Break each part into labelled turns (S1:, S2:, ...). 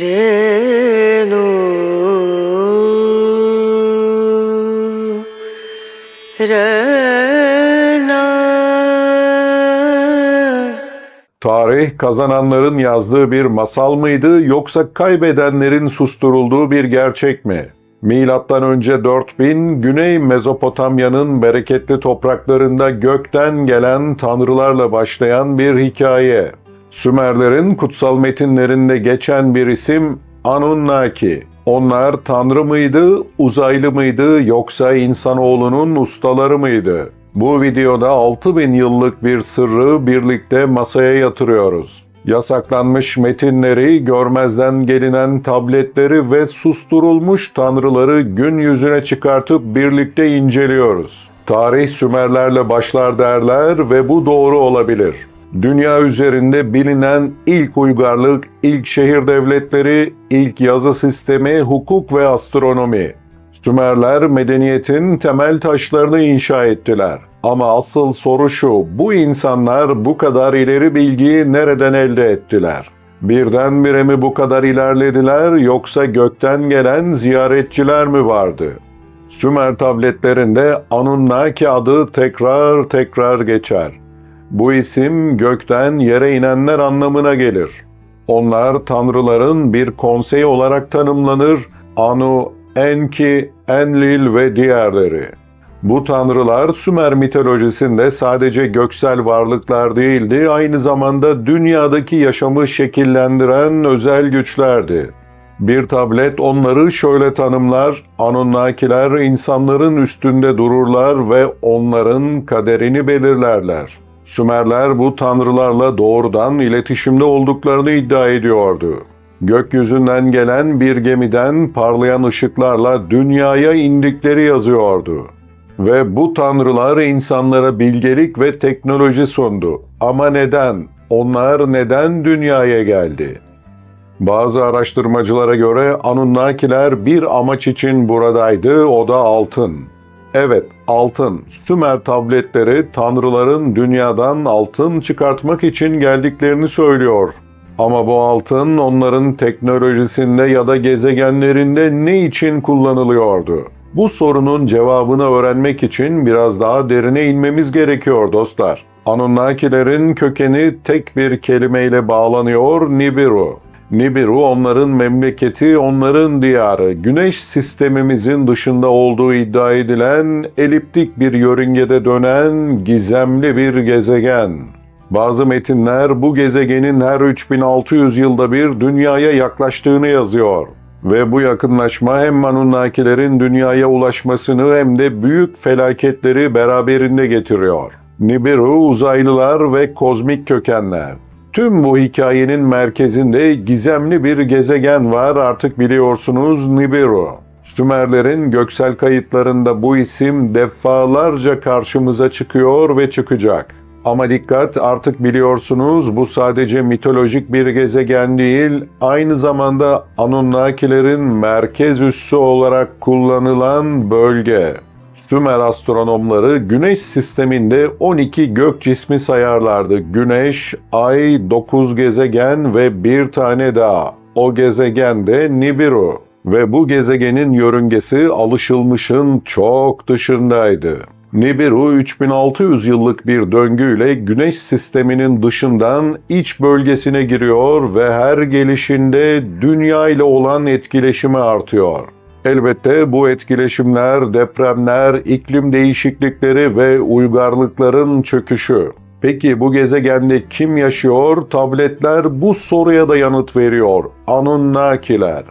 S1: Renu Rena
S2: Tarih kazananların yazdığı bir masal mıydı yoksa kaybedenlerin susturulduğu bir gerçek mi? Milattan önce 4000 Güney Mezopotamya'nın bereketli topraklarında gökten gelen tanrılarla başlayan bir hikaye. Sümerlerin kutsal metinlerinde geçen bir isim Anunnaki. Onlar tanrı mıydı, uzaylı mıydı yoksa insanoğlunun ustaları mıydı? Bu videoda 6000 yıllık bir sırrı birlikte masaya yatırıyoruz. Yasaklanmış metinleri, görmezden gelinen tabletleri ve susturulmuş tanrıları gün yüzüne çıkartıp birlikte inceliyoruz. Tarih Sümerlerle başlar derler ve bu doğru olabilir. Dünya üzerinde bilinen ilk uygarlık, ilk şehir devletleri, ilk yazı sistemi, hukuk ve astronomi. Sümerler medeniyetin temel taşlarını inşa ettiler. Ama asıl soru şu, bu insanlar bu kadar ileri bilgiyi nereden elde ettiler? Birdenbire mi bu kadar ilerlediler yoksa gökten gelen ziyaretçiler mi vardı? Sümer tabletlerinde Anunnaki adı tekrar tekrar geçer. Bu isim gökten yere inenler anlamına gelir. Onlar tanrıların bir konseyi olarak tanımlanır. Anu, Enki, Enlil ve diğerleri. Bu tanrılar Sümer mitolojisinde sadece göksel varlıklar değildi, aynı zamanda dünyadaki yaşamı şekillendiren özel güçlerdi. Bir tablet onları şöyle tanımlar, Anunnakiler insanların üstünde dururlar ve onların kaderini belirlerler. Sümerler bu tanrılarla doğrudan iletişimde olduklarını iddia ediyordu. Gökyüzünden gelen bir gemiden parlayan ışıklarla dünyaya indikleri yazıyordu. Ve bu tanrılar insanlara bilgelik ve teknoloji sundu. Ama neden? Onlar neden dünyaya geldi? Bazı araştırmacılara göre Anunnakiler bir amaç için buradaydı, o da altın. Evet, altın. Sümer tabletleri tanrıların dünyadan altın çıkartmak için geldiklerini söylüyor. Ama bu altın onların teknolojisinde ya da gezegenlerinde ne için kullanılıyordu? Bu sorunun cevabını öğrenmek için biraz daha derine inmemiz gerekiyor dostlar. Anunnakilerin kökeni tek bir kelimeyle bağlanıyor Nibiru. Nibiru onların memleketi, onların diyarı. Güneş sistemimizin dışında olduğu iddia edilen eliptik bir yörüngede dönen gizemli bir gezegen. Bazı metinler bu gezegenin her 3600 yılda bir dünyaya yaklaştığını yazıyor. Ve bu yakınlaşma hem Anunnakilerin dünyaya ulaşmasını hem de büyük felaketleri beraberinde getiriyor. Nibiru uzaylılar ve kozmik kökenler. Tüm bu hikayenin merkezinde gizemli bir gezegen var artık biliyorsunuz Nibiru. Sümerlerin göksel kayıtlarında bu isim defalarca karşımıza çıkıyor ve çıkacak. Ama dikkat artık biliyorsunuz bu sadece mitolojik bir gezegen değil, aynı zamanda Anunnakilerin merkez üssü olarak kullanılan bölge. Sümer astronomları Güneş sisteminde 12 gök cismi sayarlardı. Güneş, Ay, 9 gezegen ve bir tane daha. O gezegen de Nibiru. Ve bu gezegenin yörüngesi alışılmışın çok dışındaydı. Nibiru 3600 yıllık bir döngüyle Güneş sisteminin dışından iç bölgesine giriyor ve her gelişinde Dünya ile olan etkileşimi artıyor. Elbette bu etkileşimler, depremler, iklim değişiklikleri ve uygarlıkların çöküşü. Peki bu gezegende kim yaşıyor? Tabletler bu soruya da yanıt veriyor. Anunnakiler.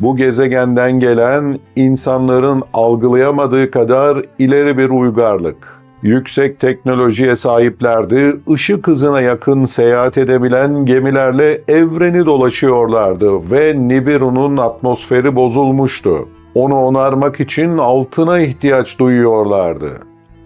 S2: Bu gezegenden gelen insanların algılayamadığı kadar ileri bir uygarlık. Yüksek teknolojiye sahiplerdi, ışık hızına yakın seyahat edebilen gemilerle evreni dolaşıyorlardı ve Nibiru'nun atmosferi bozulmuştu. Onu onarmak için altına ihtiyaç duyuyorlardı.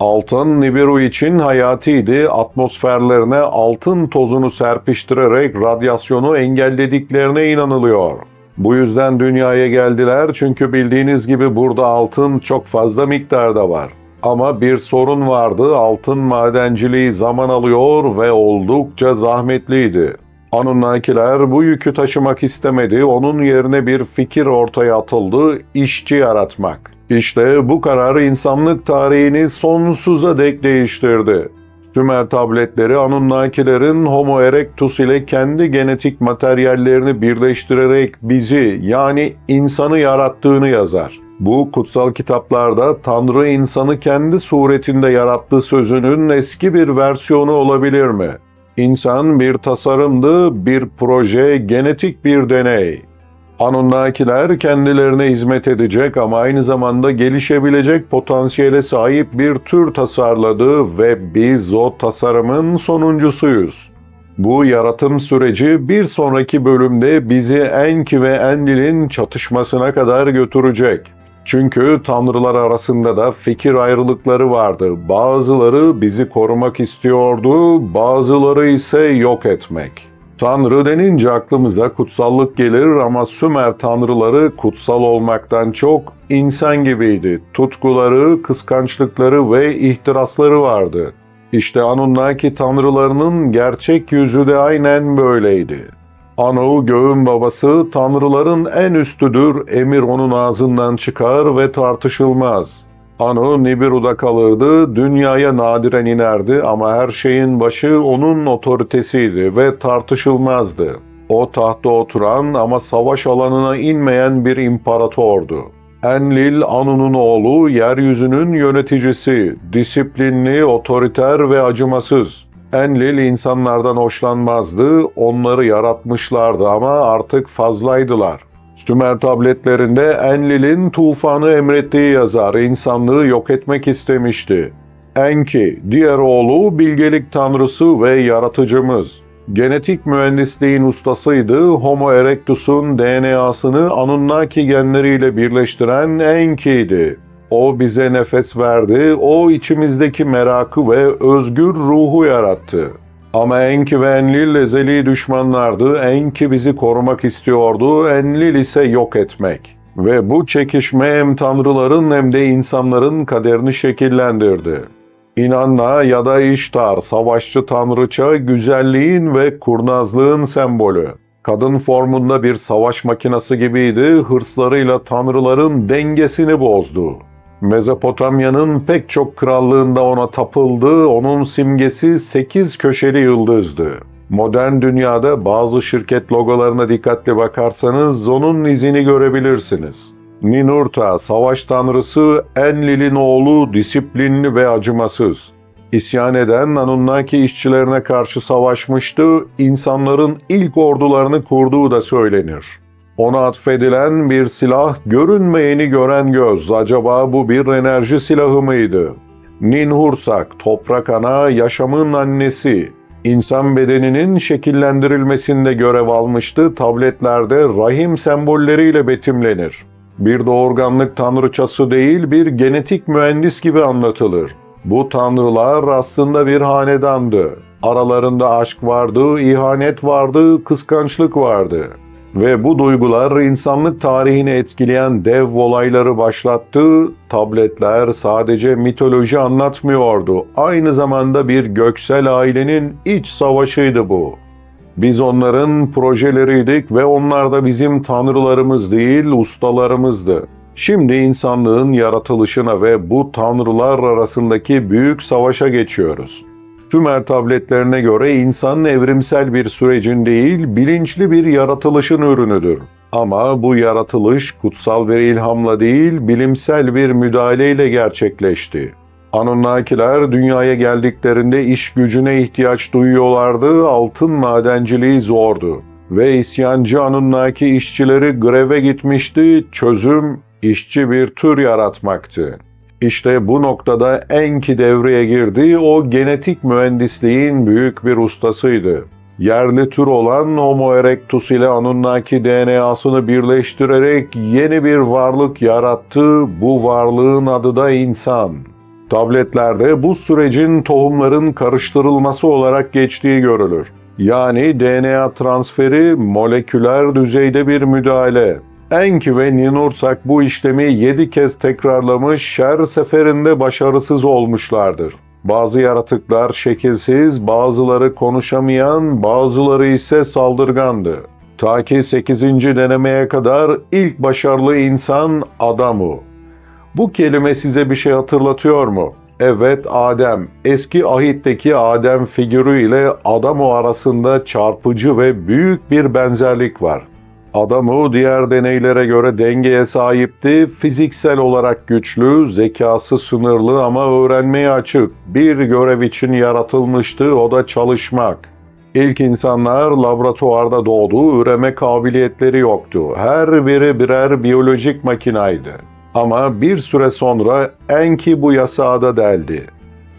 S2: Altın Nibiru için hayatiydi. Atmosferlerine altın tozunu serpiştirerek radyasyonu engellediklerine inanılıyor. Bu yüzden dünyaya geldiler çünkü bildiğiniz gibi burada altın çok fazla miktarda var. Ama bir sorun vardı. Altın madenciliği zaman alıyor ve oldukça zahmetliydi. Anunnakiler bu yükü taşımak istemedi, onun yerine bir fikir ortaya atıldı, işçi yaratmak. İşte bu karar insanlık tarihini sonsuza dek değiştirdi. Sümer tabletleri Anunnakilerin Homo erectus ile kendi genetik materyallerini birleştirerek bizi yani insanı yarattığını yazar. Bu kutsal kitaplarda Tanrı insanı kendi suretinde yarattığı sözünün eski bir versiyonu olabilir mi? İnsan bir tasarımdı, bir proje, genetik bir deney. Anunnakiler kendilerine hizmet edecek ama aynı zamanda gelişebilecek potansiyele sahip bir tür tasarladı ve biz o tasarımın sonuncusuyuz. Bu yaratım süreci bir sonraki bölümde bizi Enki ve Enlil'in çatışmasına kadar götürecek. Çünkü tanrılar arasında da fikir ayrılıkları vardı. Bazıları bizi korumak istiyordu, bazıları ise yok etmek. Tanrı denince aklımıza kutsallık gelir ama Sümer tanrıları kutsal olmaktan çok insan gibiydi. Tutkuları, kıskançlıkları ve ihtirasları vardı. İşte Anunnaki tanrılarının gerçek yüzü de aynen böyleydi. Anu göğün babası tanrıların en üstüdür, emir onun ağzından çıkar ve tartışılmaz. Anu Nibiru'da kalırdı, dünyaya nadiren inerdi ama her şeyin başı onun otoritesiydi ve tartışılmazdı. O tahtta oturan ama savaş alanına inmeyen bir imparatordu. Enlil Anu'nun oğlu, yeryüzünün yöneticisi, disiplinli, otoriter ve acımasız. Enlil insanlardan hoşlanmazdı, onları yaratmışlardı ama artık fazlaydılar. Sümer tabletlerinde Enlil'in tufanı emrettiği yazar, insanlığı yok etmek istemişti. Enki, diğer oğlu bilgelik tanrısı ve yaratıcımız. Genetik mühendisliğin ustasıydı, Homo erectus'un DNA'sını Anunnaki genleriyle birleştiren Enki'ydi. O bize nefes verdi, o içimizdeki merakı ve özgür ruhu yarattı. Ama Enki ve Enlil ezeli düşmanlardı. Enki bizi korumak istiyordu, Enlil ise yok etmek. Ve bu çekişme hem tanrıların hem de insanların kaderini şekillendirdi. İnanna ya da İştar, savaşçı tanrıça, güzelliğin ve kurnazlığın sembolü. Kadın formunda bir savaş makinesi gibiydi, hırslarıyla tanrıların dengesini bozdu. Mezopotamya'nın pek çok krallığında ona tapıldı, onun simgesi sekiz köşeli yıldızdı. Modern dünyada bazı şirket logolarına dikkatli bakarsanız onun izini görebilirsiniz. Ninurta, savaş tanrısı, Enlil'in oğlu, disiplinli ve acımasız. İsyan eden Anunnaki işçilerine karşı savaşmıştı, insanların ilk ordularını kurduğu da söylenir. Ona atfedilen bir silah görünmeyeni gören göz. Acaba bu bir enerji silahı mıydı? Ninhursak, toprak ana, yaşamın annesi. İnsan bedeninin şekillendirilmesinde görev almıştı. Tabletlerde rahim sembolleriyle betimlenir. Bir doğurganlık tanrıçası değil, bir genetik mühendis gibi anlatılır. Bu tanrılar aslında bir hanedandı. Aralarında aşk vardı, ihanet vardı, kıskançlık vardı. Ve bu duygular insanlık tarihini etkileyen dev olayları başlattı. Tabletler sadece mitoloji anlatmıyordu. Aynı zamanda bir göksel ailenin iç savaşıydı bu. Biz onların projeleriydik ve onlar da bizim tanrılarımız değil, ustalarımızdı. Şimdi insanlığın yaratılışına ve bu tanrılar arasındaki büyük savaşa geçiyoruz. Sümer tabletlerine göre insan evrimsel bir sürecin değil, bilinçli bir yaratılışın ürünüdür. Ama bu yaratılış kutsal bir ilhamla değil, bilimsel bir müdahaleyle gerçekleşti. Anunnakiler dünyaya geldiklerinde iş gücüne ihtiyaç duyuyorlardı, altın madenciliği zordu. Ve isyancı Anunnaki işçileri greve gitmişti, çözüm işçi bir tür yaratmaktı. İşte bu noktada Enki devreye girdi, o genetik mühendisliğin büyük bir ustasıydı. Yerli tür olan Homo erectus ile Anunnaki DNA'sını birleştirerek yeni bir varlık yarattı, bu varlığın adı da insan. Tabletlerde bu sürecin tohumların karıştırılması olarak geçtiği görülür. Yani DNA transferi moleküler düzeyde bir müdahale. Enki ve Ninursak bu işlemi 7 kez tekrarlamış, şer seferinde başarısız olmuşlardır. Bazı yaratıklar şekilsiz, bazıları konuşamayan, bazıları ise saldırgandı. Ta ki 8. denemeye kadar ilk başarılı insan Adamu. Bu kelime size bir şey hatırlatıyor mu? Evet Adem. Eski ahitteki Adem figürü ile Adamu arasında çarpıcı ve büyük bir benzerlik var. Adamu diğer deneylere göre dengeye sahipti, fiziksel olarak güçlü, zekası sınırlı ama öğrenmeye açık. Bir görev için yaratılmıştı, o da çalışmak. İlk insanlar laboratuvarda doğdu, üreme kabiliyetleri yoktu. Her biri birer biyolojik makinaydı. Ama bir süre sonra Enki bu yasağı da deldi.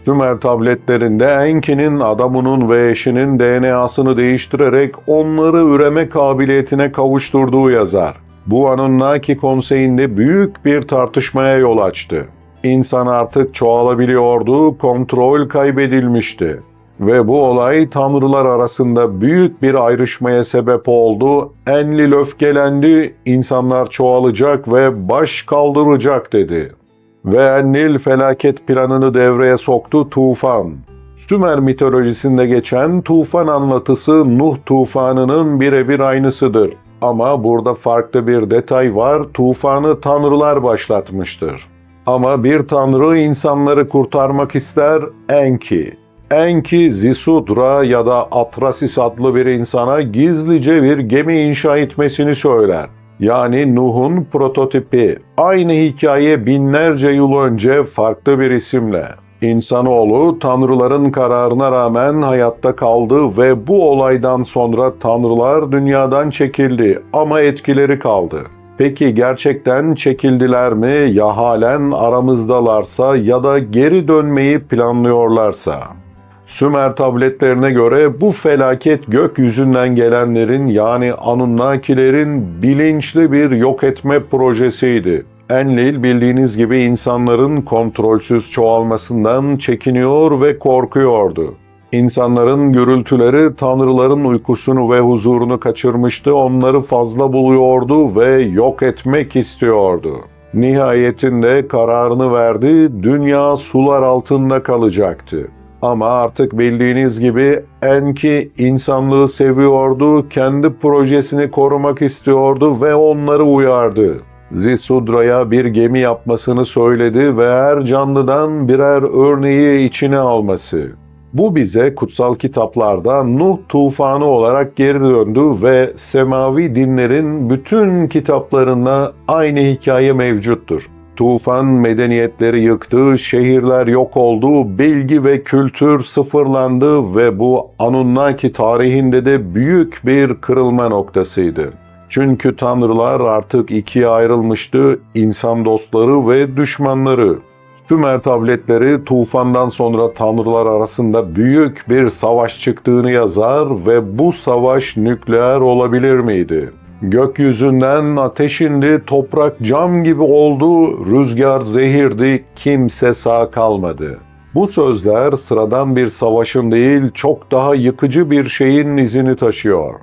S2: Sümer tabletlerinde Enki'nin adamının ve eşinin DNA'sını değiştirerek onları üreme kabiliyetine kavuşturduğu yazar. Bu Anunnaki konseyinde büyük bir tartışmaya yol açtı. İnsan artık çoğalabiliyordu, kontrol kaybedilmişti. Ve bu olay tanrılar arasında büyük bir ayrışmaya sebep oldu. Enlil öfkelendi, insanlar çoğalacak ve baş kaldıracak dedi. Ve Enlil felaket planını devreye soktu tufan. Sümer mitolojisinde geçen tufan anlatısı Nuh tufanının birebir aynısıdır. Ama burada farklı bir detay var, tufanı tanrılar başlatmıştır. Ama bir tanrı insanları kurtarmak ister, Enki. Enki Zisudra ya da Atrasis adlı bir insana gizlice bir gemi inşa etmesini söyler. Yani Nuh'un prototipi. Aynı hikaye binlerce yıl önce farklı bir isimle. İnsanoğlu tanrıların kararına rağmen hayatta kaldı ve bu olaydan sonra tanrılar dünyadan çekildi ama etkileri kaldı. Peki gerçekten çekildiler mi ya halen aramızdalarsa ya da geri dönmeyi planlıyorlarsa? Sümer tabletlerine göre bu felaket gökyüzünden gelenlerin yani Anunnakilerin bilinçli bir yok etme projesiydi. Enlil bildiğiniz gibi insanların kontrolsüz çoğalmasından çekiniyor ve korkuyordu. İnsanların gürültüleri tanrıların uykusunu ve huzurunu kaçırmıştı, onları fazla buluyordu ve yok etmek istiyordu. Nihayetinde kararını verdi, dünya sular altında kalacaktı. Ama artık bildiğiniz gibi Enki insanlığı seviyordu, kendi projesini korumak istiyordu ve onları uyardı. Zisudra'ya bir gemi yapmasını söyledi ve her canlıdan birer örneği içine alması. Bu bize kutsal kitaplarda Nuh tufanı olarak geri döndü ve semavi dinlerin bütün kitaplarında aynı hikaye mevcuttur. Tufan medeniyetleri yıktı, şehirler yok oldu, bilgi ve kültür sıfırlandı ve bu Anunnaki tarihinde de büyük bir kırılma noktasıydı. Çünkü tanrılar artık ikiye ayrılmıştı, insan dostları ve düşmanları. Sümer tabletleri tufandan sonra tanrılar arasında büyük bir savaş çıktığını yazar ve bu savaş nükleer olabilir miydi? Gökyüzünden ateş indi, toprak cam gibi oldu, rüzgar zehirdi, kimse sağ kalmadı. Bu sözler sıradan bir savaşın değil, çok daha yıkıcı bir şeyin izini taşıyor.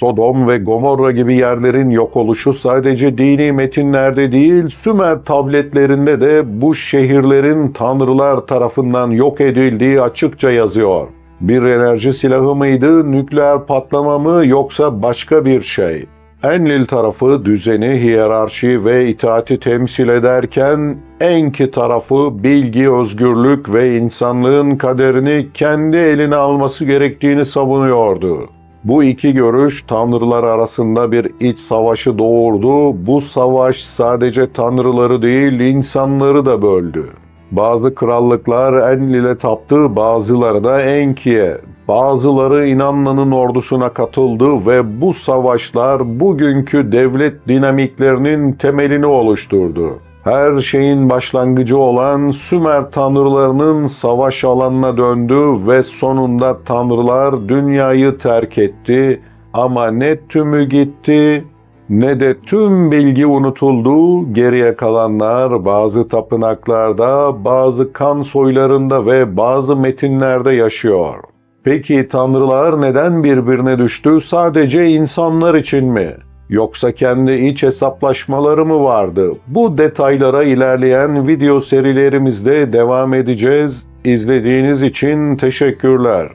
S2: Sodom ve Gomorra gibi yerlerin yok oluşu sadece dini metinlerde değil, Sümer tabletlerinde de bu şehirlerin tanrılar tarafından yok edildiği açıkça yazıyor. Bir enerji silahı mıydı, nükleer patlama mı yoksa başka bir şey? Enlil tarafı düzeni, hiyerarşi ve itaati temsil ederken Enki tarafı bilgi, özgürlük ve insanlığın kaderini kendi eline alması gerektiğini savunuyordu. Bu iki görüş tanrılar arasında bir iç savaşı doğurdu. Bu savaş sadece tanrıları değil insanları da böldü. Bazı krallıklar Enlil'e taptı, bazıları da Enki'ye. Bazıları İnanlı'nın ordusuna katıldı ve bu savaşlar bugünkü devlet dinamiklerinin temelini oluşturdu. Her şeyin başlangıcı olan Sümer tanrılarının savaş alanına döndü ve sonunda tanrılar dünyayı terk etti ama ne tümü gitti ne de tüm bilgi unutuldu, geriye kalanlar bazı tapınaklarda, bazı kan soylarında ve bazı metinlerde yaşıyor. Peki tanrılar neden birbirine düştü? Sadece insanlar için mi? Yoksa kendi iç hesaplaşmaları mı vardı? Bu detaylara ilerleyen video serilerimizde devam edeceğiz. İzlediğiniz için teşekkürler.